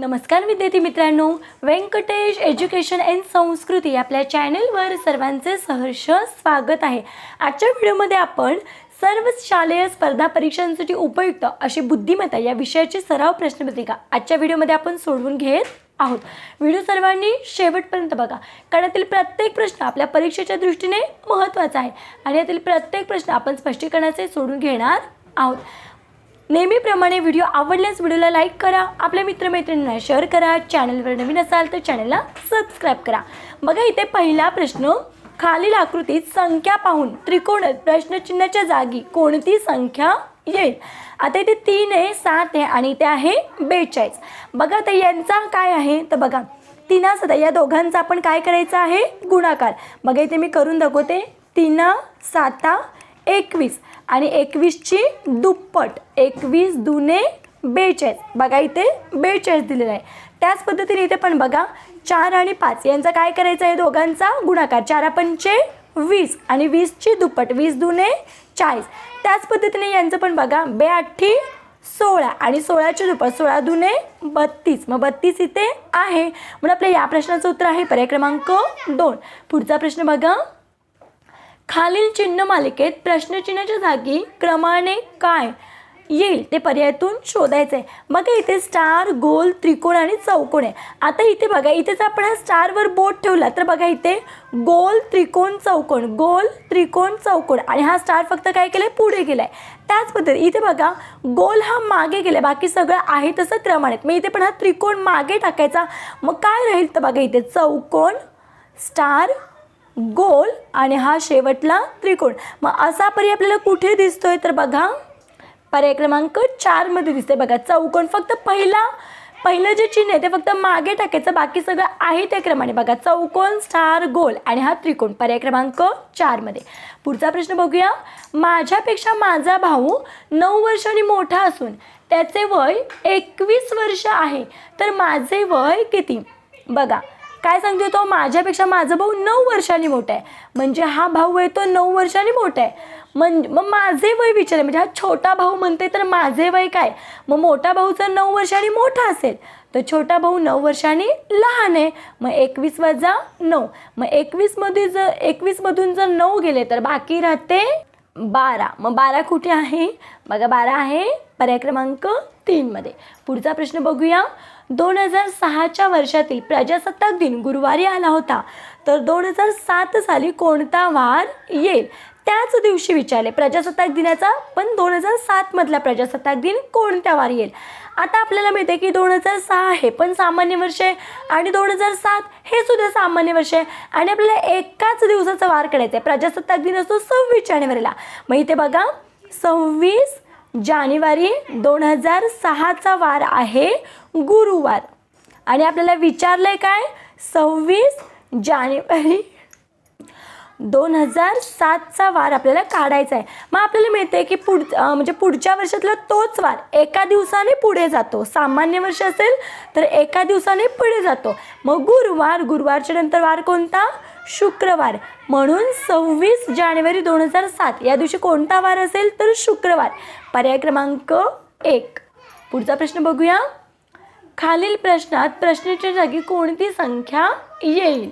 नमस्कार विद्यार्थी मित्रांनो. व्यंकटेश एज्युकेशन अँड संस्कृती आपल्या चॅनलवर सर्वांचे सहर्ष स्वागत आहे. आजच्या व्हिडिओमध्ये आपण सर्व शालेय स्पर्धा परीक्षांसाठी उपयुक्त अशी बुद्धिमत्ता या विषयाची सराव प्रश्नपत्रिका आजच्या व्हिडिओमध्ये आपण सोडवून घेत आहोत. व्हिडिओ सर्वांनी शेवटपर्यंत बघा. कारण यातील प्रत्येक प्रश्न आपल्या परीक्षेच्या दृष्टीने महत्त्वाचा आहे आणि यातील प्रत्येक प्रश्न आपण स्पष्टीकरणाचे सोडून घेणार आहोत. नेहमीप्रमाणे व्हिडिओ आवडल्यास व्हिडिओला लाईक करा आपल्या मित्रमैत्रिणींना शेअर करा चॅनलवर नवीन असाल तर चॅनलला सबस्क्राईब करा. बघा इथे पहिला प्रश्न खालील आकृतीत संख्या पाहून त्रिकोण प्रश्नचिन्हाच्या जागी कोणती संख्या येईल? आता इथे तीन आहे सात आहे आणि इथे आहे बेचाळीस. बघा तर यांचा काय आहे? तर बघा तिना सदा या दोघांचा आपण काय करायचं आहे? गुणाकार. बघा इथे मी करून दाखवते. तिना साता एकवीस आणि एकवीसची दुप्पट. एकवीस दुने बेचाळीस. बघा इथे बेचाळीस दिलेलं आहे. त्याच पद्धतीने इथे पण बघा चार आणि पाच. यांचा काय करायचं आहे दोघांचा गुणाकार? चारा पंचे वीस आणि वीसची दुप्पट. वीस दुने चाळीस. त्याच पद्धतीने यांचं पण बघा बे अठ्ठी सोळा आणि सोळाची दुप्पट. सोळा दुने बत्तीस. मग बत्तीस इथे आहे. म्हणून आपल्या या प्रश्नाचं उत्तर आहे. पर्याय क्रमांक दोन. पुढचा प्रश्न बघा. खालील चिन्ह मालिकेत प्रश्नचिन्हाच्या जागी क्रमाने काय येईल ते पर्यायातून शोधायचं आहे बघा इथे स्टार गोल त्रिकोण आणि चौकोन आहे. आता इथे बघा इथेच आपण हा स्टारवर बोट ठेवला तर बघा इथे गोल त्रिकोण चौकोन गोल त्रिकोण चौकोन आणि हा स्टार फक्त काय केलं पुढे गेला आहे त्याच पद्धती इथे बघा गोल हा मागे गेला बाकी सगळं आहे तसं क्रमाने. मग इथे पण हा त्रिकोण मागे टाकायचा. मग काय राहील? तर बघा इथे चौकोन स्टार गोल आणि हा शेवटला त्रिकोण. मग असा पर्याय आपल्याला कुठे दिसतोय तर बघा. पर्याय क्रमांक चारमध्ये दिसते बघा. चौकोन फक्त पहिला पहिलं जे चिन्ह आहे ते फक्त मागे टाकायचं. बाकी सगळं आहे त्या क्रमाने. बघा चौकोन स्टार गोल आणि हा त्रिकोण. पर्याय क्रमांक चारमध्ये पुढचा प्रश्न बघूया. माझ्यापेक्षा माझा भाऊ नऊ वर्षांनी मोठा असून त्याचे वय एकवीस वर्ष आहे. तर माझे वय किती? बघा काय सांगतोय तो? माझ्यापेक्षा माझा भाऊ नऊ वर्षांनी मोठा आहे. म्हणजे हा भाऊ आहे तो नऊ वर्षांनी मोठा आहे. म्हण मग माझे वय विचारले म्हणजे हा छोटा भाऊ म्हणते तर माझे वय काय? मग मोठा भाऊ जर नऊ वर्षांनी मोठा असेल. तर छोटा भाऊ नऊ वर्षांनी लहान आहे. मग एकवीस वजा नऊ. मग एकवीसमध्ये जर एकवीसमधून जर नऊ गेले तर बाकी राहते बारा. मग बारा कुठे आहे? बघा बारा आहे पर्याय क्रमांक तीनमध्ये पुढचा प्रश्न बघूया. दोन हजार सहाच्या वर्षातील प्रजासत्ताक दिन गुरुवारी आला होता. तर दोन हजार सात साली कोणता वार येईल? त्याच दिवशी विचारले. प्रजासत्ताक दिनाचा? पण दोन हजार सातमधला प्रजासत्ताक दिन कोणत्या वार येईल? आता आपल्याला माहिती आहे की दोन हजार सहा हे पण सामान्य वर्ष आहे. आणि दोन हजार सात हे सुद्धा सामान्य वर्ष आहे. आणि आपल्याला एकाच दिवसाचा वार करायचा आहे. प्रजासत्ताक दिन असतो सव्वीस जानेवारीला. मग इथे बघा सव्वीस जानेवारी दोन हजार सहाचा वार आहे गुरुवार. आणि आपल्याला विचारलं आहे काय? सव्वीस जानेवारी दोन हजार सातचा वार आपल्याला काढायचा आहे. मग आपल्याला मिळते की पुढ म्हणजे पुढच्या वर्षातला तोच वार. एका दिवसाने पुढे जातो. सामान्य वर्ष असेल तर एका दिवसाने पुढे जातो. मग गुरुवार गुरुवारच्या नंतर वार कोणता? शुक्रवार. म्हणून सव्वीस जानेवारी दोन हजार सात या दिवशी कोणता वार असेल तर शुक्रवार. पर्याय क्रमांक एक. पुढचा प्रश्न बघूया. खालील प्रश्नात प्रश्नाच्या जागी कोणती संख्या येईल?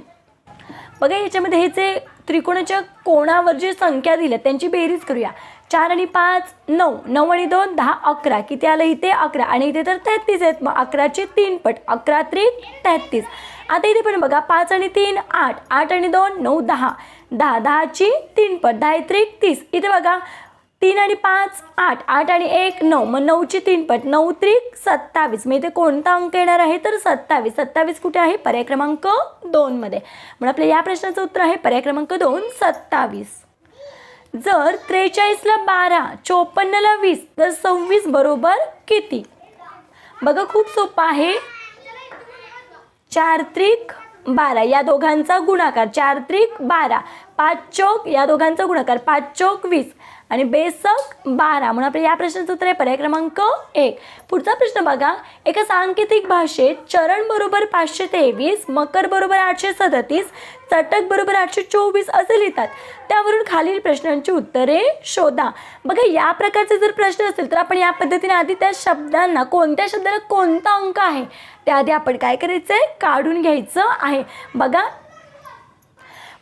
बघा याच्यामध्ये हे जे त्रिकोणाच्या कोणावर जी संख्या दिल्या त्यांची बेरीज करूया. चार आणि पाच नऊ. नऊ आणि दोन दहा अकरा. किती आलं इथे? अकरा. आणि इथे तर तेहतीस आहेत. मग अकराचे तीन पट. अकरा त्रिक तेहतीस. आता इथे पण बघा पाच आणि तीन आठ. आठ आणि दोन नऊ दहा. दहा. दहाची तीन पट. दहा त्रिक तीस. इथे बघा तीन आणि पाच आठ. आठ आणि एक नऊ. मग नऊची तीन पट. नऊ त्रिक सत्तावीस. मग इथे कोणता अंक येणार आहे? तर सत्तावीस. सत्तावीस कुठे आहे? पर्याय क्रमांक दोनमध्ये म्हणून आपल्या या प्रश्नाचं उत्तर आहे. पर्याय क्रमांक दोन सत्तावीस. जर त्रेचाळीसला बारा चोपन्नला वीस तर सव्वीस बरोबर किती? बघा खूप सोपं आहे. चार त्रिक बारा या दोघांचा गुणाकार चार त्रिक बारा. पाच चौक या दोघांचा गुणाकार पाच चौक वीस आणि बेसक बारा. म्हणून आपल्या या प्रश्नाचं उत्तर आहे पर्याय क्रमांक एक. पुढचा प्रश्न बघा. एका सांकेतिक भाषेत चरण बरोबर पाचशे तेवीस मकर बरोबर आठशे सदतीस चटक बरोबर आठशे चोवीस असे लिहितात. त्यावरून खालील प्रश्नांची उत्तरे शोधा. बघा या प्रकारचे जर प्रश्न असेल तर आपण या पद्धतीने आधी त्या शब्दांना कोणत्या शब्दाला कोणता अंक आहे त्याआधी आपण काय करायचं आहे काढून घ्यायचं आहे. बघा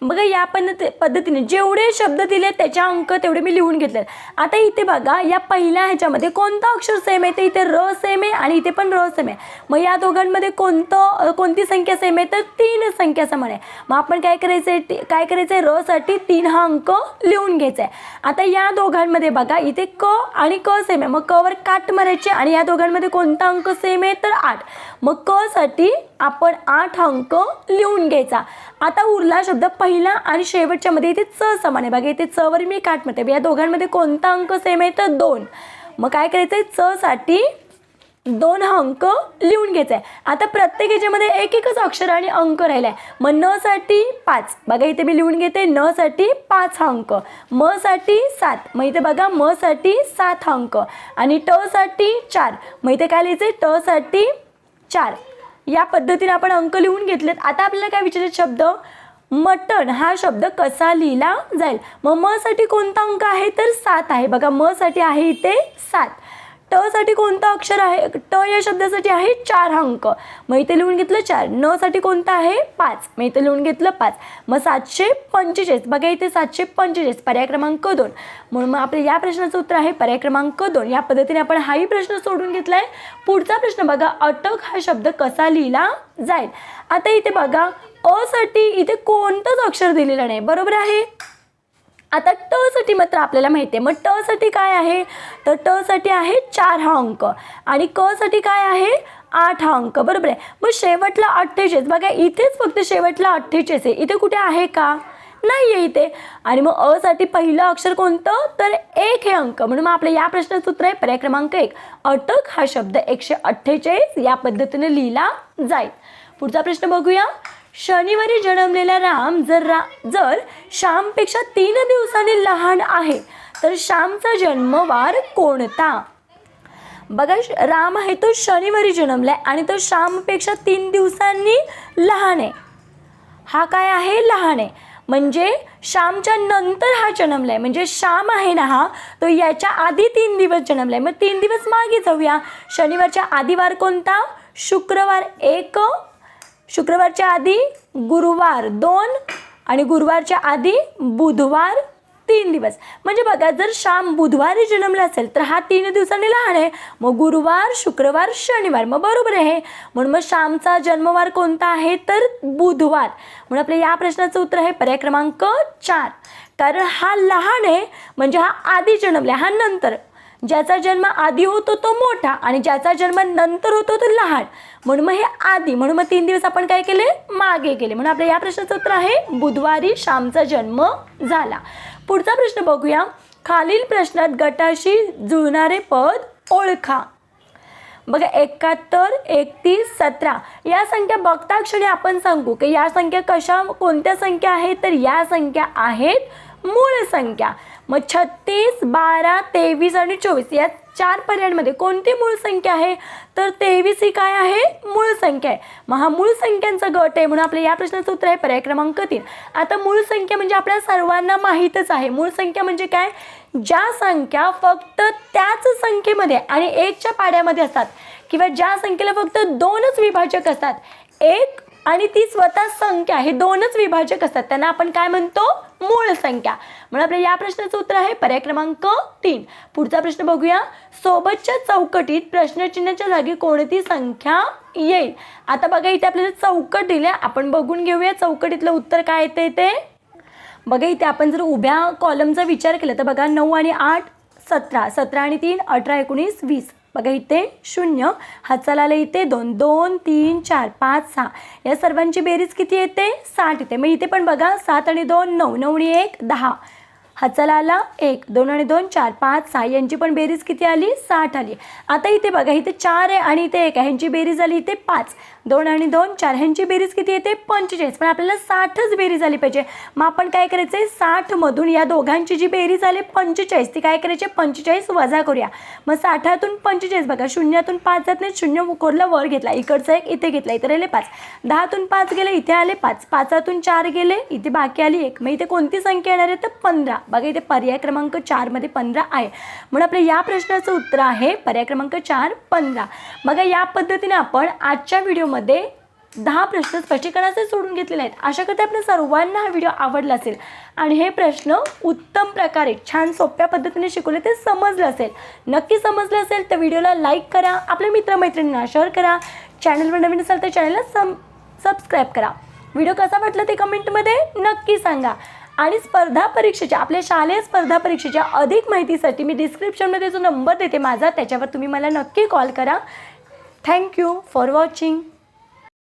बघा या पद्धती पद्धतीने जेवढे शब्द दिले त्याच्या अंक तेवढे मी लिहून घेतले आता इथे बघा या पहिल्या ह्याच्यामध्ये कोणतं अक्षर सेम आहे? तर इथे र सेम आहे आणि इथे पण र सेम आहे. मग या दोघांमध्ये कोणतं कोणती संख्या सेम आहे? तर तीन संख्या समान आहे. मग आपण काय करायचं आहे काय करायचं आहे र साठी तीन हा अंक लिहून घ्यायचा आहे आता या दोघांमध्ये बघा इथे क आणि क सेम आहे. मग क वर काट मारायचे आणि या दोघांमध्ये कोणता अंक सेम आहे? तर आठ. मग क साठी आपण आठ अंक लिहून घ्यायचा. आता उरला शब्द पहिला आणि शेवटच्या मध्ये इथे च समान आहे. बघा इथे च वर मी काट म्हणते. या दोघांमध्ये कोणता अंक सेम आहे? तर दोन. मग काय करायचं आहे च साठी दोन अंक लिहून घ्यायचा आहे आता प्रत्येक ह्याच्यामध्ये एक एकच अक्षर आणि अंक राहिला आहे मग न साठी पाच. बघा इथे मी लिहून घेते. न साठी पाच अंक. म साठी सात. मग इथे बघा म साठी सात अंक. आणि ट साठी चार. मग इथे काय लिहायचं ट साठी चार. या पद्धतीने आपण अंक लिहून घेतलेत. आता आपल्याला काय विचारायचे शब्द? मटण. हा शब्द कसा लिहिला जाईल? मग म साठी कोणता अंक आहे? तर सात आहे. बघा म साठी आहे इथे सात. ट साठी कोणतं अक्षर आहे? ट या शब्दासाठी आहे चार अंक मग इथे लिहून घेतलं चार. न साठी कोणतं आहे? पाच. मग इथे लिहून घेतलं पाच. मग सातशे पंचेचाळीस. बघा इथे सातशे पंचेचाळीस. पर्याय क्रमांक दोन. म्हणून मग आपल्या या प्रश्नाचं उत्तर आहे पर्याय क्रमांक दोन. या पद्धतीने आपण हाही प्रश्न सोडून घेतला आहे पुढचा प्रश्न बघा. अटक हा शब्द कसा लिहिला जाईल? आता इथे बघा. अ साठी इथे कोणतंच अक्षर दिलेलं नाही. बरोबर आहे? आता ट साठी मात्र आपल्याला माहिती आहे मग ट साठी काय आहे? तर ट साठी आहे चार हा अंक. आणि क साठी काय आहे? आठ हा अंक. बरोबर आहे? मग शेवटला अठ्ठेचाळीस. बघा इथेच फक्त शेवटला अठ्ठेचाळीस आहे. इथे कुठे आहे का? नाही आहे इथे. आणि मग अ साठी पहिलं अक्षर कोणतं? तर एक हे अंक. म्हणून मग आपलं या प्रश्नाचं सूत्र आहे. पर्याय क्रमांक एक. अटक हा शब्द एकशे अठ्ठेचाळीस या पद्धतीने लिहिला जाईल. पुढचा प्रश्न बघूया. शनिवारी जन्मलेला राम जर रा जर श्यामपेक्षा तीन दिवसांनी लहान आहे तर श्यामचा जन्मवार कोणता? बघा श- राम आहे तो शनिवारी जन्मलाय आणि तो श्यामपेक्षा तीन दिवसांनी लहान आहे. हा काय आहे? लहान आहे. म्हणजे श्यामच्या नंतर हा जन्मलाय. म्हणजे श्याम आहे ना हा तो याच्या आधी तीन दिवस जन्मलाय. मग तीन दिवस मागे जाऊया. शनिवारच्या आदिवार कोणता? शुक्रवार एक शुक्रवारच्या आधी गुरुवार दोन आणि गुरुवारच्या आधी बुधवार तीन दिवस. म्हणजे बघा जर श्याम बुधवारी जन्मला असेल तर हा तीन दिवसांनी लहान आहे. मग गुरुवार शुक्रवार शनिवार मग बरोबर आहे म्हणून मग श्यामचा जन्मवार कोणता आहे? तर बुधवार. म्हणून आपल्या या प्रश्नाचं उत्तर आहे पर्याय क्रमांक चार. कारण हा लहान आहे म्हणजे हा आधी जन्मला हा नंतर. ज्याचा जन्म आधी होतो तो मोठा आणि ज्याचा जन्म नंतर होतो तो लहान. म्हणून मग हे आधी म्हणून मग तीन दिवस आपण काय केले? मागे केले. म्हणून आपल्या या प्रश्नाचं उत्तर आहे बुधवारी श्यामचा जन्म झाला. पुढचा प्रश्न बघूया. खालील प्रश्नात गटाशी जुळणारे पद ओळखा. बघा एकाहत्तर एकतीस सतरा. या संख्या बघता क्षणी आपण सांगू की या संख्या कशा कोणत्या संख्या आहेत? तर या संख्या आहेत मूळ संख्या. मग छत्तीस बारा तेवीस आणि चोवीस या चार पर्यायांमध्ये कोणती मूळ संख्या आहे? तर तेवीस ही काय आहे? मूळ संख्या आहे. मग हा मूळ संख्यांचा गट आहे म्हणून आपल्या या प्रश्नाचं उत्तर आहे पर्याय क्रमांक तीन. आता मूळ संख्या म्हणजे आपल्या सर्वांना माहीतच आहे. मूळ संख्या म्हणजे काय? ज्या संख्या फक्त त्याच संख्येमध्ये आणि एकच्या पाड्यामध्ये असतात किंवा ज्या संख्येला फक्त दोनच विभाजक असतात. एक आणि ती स्वतः संख्या हे दोनच विभाजक असतात. त्यांना आपण काय म्हणतो? मूळ संख्या. म्हणून आपल्या या प्रश्नाचं उत्तर आहे पर्याय क्रमांक तीन. पुढचा प्रश्न बघूया. सोबतच्या चौकटीत प्रश्नचिन्हाच्या जागी कोणती संख्या येईल? आता बघा इथे आपल्याला चौकट दिले आपण बघून घेऊया चौकटीतलं उत्तर काय येते ते बघा इथे आपण जर उभ्या कॉलमचा विचार केला तर बघा नऊ आणि आठ सतरा. सतरा आणि तीन अठरा एकोणीस वीस. बघा इथे शून्य हातचाला इथे दोन दोन तीन चार पाच सहा. या सर्वांची बेरीज किती येते? साठ येते. मग इथे पण बघा सात आणि दोन नऊ. नऊ आणि एक दहा. हा आला एक दोन आणि दोन चार पाच सहा. यांची पण बेरीज किती आली? साठ आली. आता इथे बघा इथे चार आहे आणि इथे एक आहे. ह्यांची बेरीज आली इथे पाच. दोन आणि दोन चार. ह्यांची बेरीज किती येते? पंचेचाळीस. पण आपल्याला साठच बेरीज आली पाहिजे. मग आपण काय करायचं आहे साठमधून या दोघांची जी बेरीज आली पंचेचाळीस. ती काय करायची? पंचेचाळीस वजा करूया. मग साठातून पंचेचाळीस बघा. शून्यातून पाच जात नाही. शून्य कोरला वर घेतला. इकडचा एक इथे घेतला. इथे राहिले पाच. दहातून पाच गेले इथे आले पाच. पाचातून चार गेले इथे बाकी आली एक. मग इथे कोणती संख्या येणार आहे? तर पंधरा. बघा इथे पर्याय क्रमांक चारमध्ये पंधरा आहे. म्हणून आपल्या या प्रश्नाचं उत्तर आहे पर्याय क्रमांक चार पंधरा. बघा या पद्धतीने आपण आजच्या व्हिडिओमध्ये दहा प्रश्न स्पष्टीकरणाचे सोडून घेतलेले आहेत. अशा करते आपल्या सर्वांना हा व्हिडिओ आवडला असेल. आणि हे प्रश्न उत्तम प्रकारे छान सोप्या पद्धतीने शिकवले ते समजलं असेल. नक्की समजलं असेल तर व्हिडिओला लाईक करा आपल्या मित्रमैत्रिणींना शेअर करा. चॅनलवर नवीन असेल तर चॅनलला सम सबस्क्राईब करा. व्हिडिओ कसा वाटला ते कमेंटमध्ये नक्की सांगा. आणि स्पर्धा परीक्षेच्या आपल्या शालेय स्पर्धा परीक्षेच्या अधिक माहितीसाठी मी डिस्क्रिप्शनमध्ये जो नंबर देते माझा त्याच्यावर तुम्ही मला नक्की कॉल करा. Thank you for watching